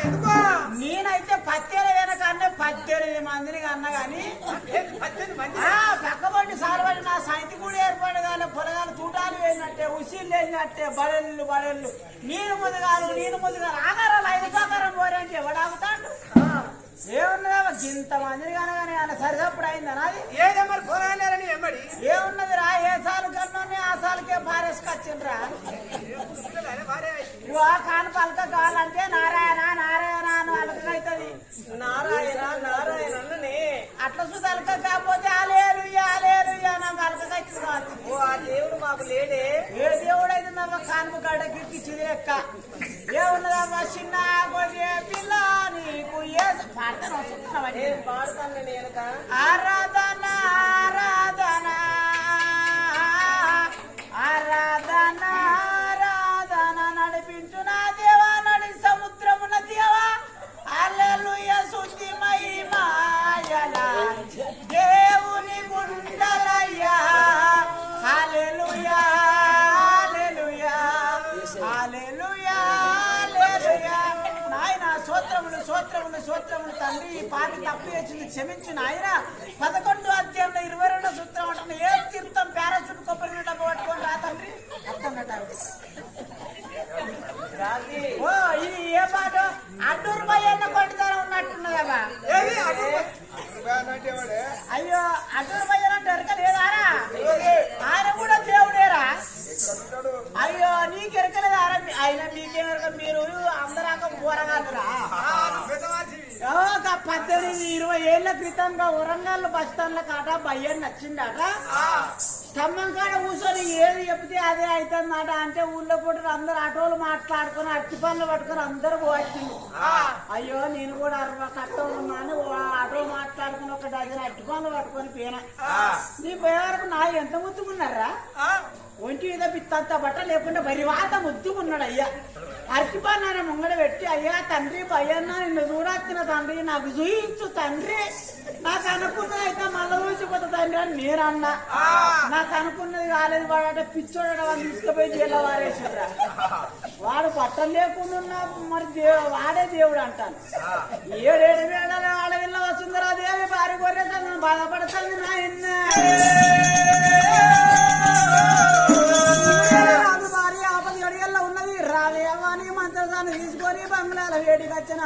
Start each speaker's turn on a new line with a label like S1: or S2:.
S1: ఎందుకో?
S2: నేనైతే పత్తేరు వెనక అన్న పత్తేరు మందిని అన్న గాని
S1: పద్దెనిమిది
S2: పక్కబడి సారబడి నా సైతి కూడా ఏర్పడి కానీ పొలగాలు తూటాలు వేసినట్టే ఉసిళ్ళు వేసినట్టే బడెళ్ళు బడెళ్ళు. నేను ముందుగాలు నేను ముందుగాలు ఆగారాలు ఐదు ప్రకారం పోరంటే ఎవడాగుతాడు ఏమున్నదా ఇంత మందిని కనగానే ఆయన సరిదప్పుడు అయిందనా అది
S1: ఏదమ్మా పోరాడారని ఎమ్మడి?
S2: ఏమున్నది రా ఏ సాలు కన్నా ఆ సాలకే పారేసుకొచ్చిండ్రా? ఆ కాను పలక ఇచ్చింది లెక్క. ఏమున్నదమ్మా చిన్న కొద్ది పిల్ల నీకు ఏ పాడతాను పాడతాను నేను? ఆరాధన సూత్రములు సూత్రములు తండ్రి ఈ పాటి తప్పు చేసింది క్షమించు నాయన. పదకొండు పద్దెనిమిది ఇరవై ఏళ్ళ క్రితంగా వరంగల్ బస్ స్టాండ్ కాట భయ్యని నచ్చిందట స్తంభం కాడ కూర్చొని ఏది చెప్తే అదే అవుతుందట అంటే ఊళ్ళో పుట్టిన అందరు ఆటోలు మాట్లాడుకొని అట్టి పనులు పట్టుకొని అందరు పోవచ్చింది. అయ్యో నేను కూడా అరవై కట్టం ఉన్నాను ఆటో మాట్లాడుకుని ఒక డజన్ అట్టి పనులు పట్టుకొని పోయినా. నీ పోయే వరకు నా ఎంత ముద్దుకున్నారా ఒంటి మీద పిత్తంత బట్ట లేకుండా బరివాత ముద్దుకున్నాడు అయ్యా. అరటిపన్నాను ముంగడ పెట్టి అయ్యా తండ్రి భయ్యన్న నిన్ను చూడాల్సిన తండ్రి నాకు చూయించు తండ్రి. నాకు అనుకున్నది అయితే మళ్ళీ చూసిపోతా తండ్రి అని నేను అన్నా నాకు అనుకున్నది కాలేదు వాడు అంటే పిచ్చోడ వాడు తీసుకుపోయి జైల్లో వారేసారా వాడు పట్టం లేకుండా ఉన్నా మరి వాడే దేవుడు అంటాను. ఏడేడు వేళ ఆడవిల్ల వసుంధరా దేవి భార్య గొర్రె బాధపడుతుంది నాయన రాలేమని మంత్రసాన్ని తీసుకొని బంగ్లాల వేడికి వచ్చిన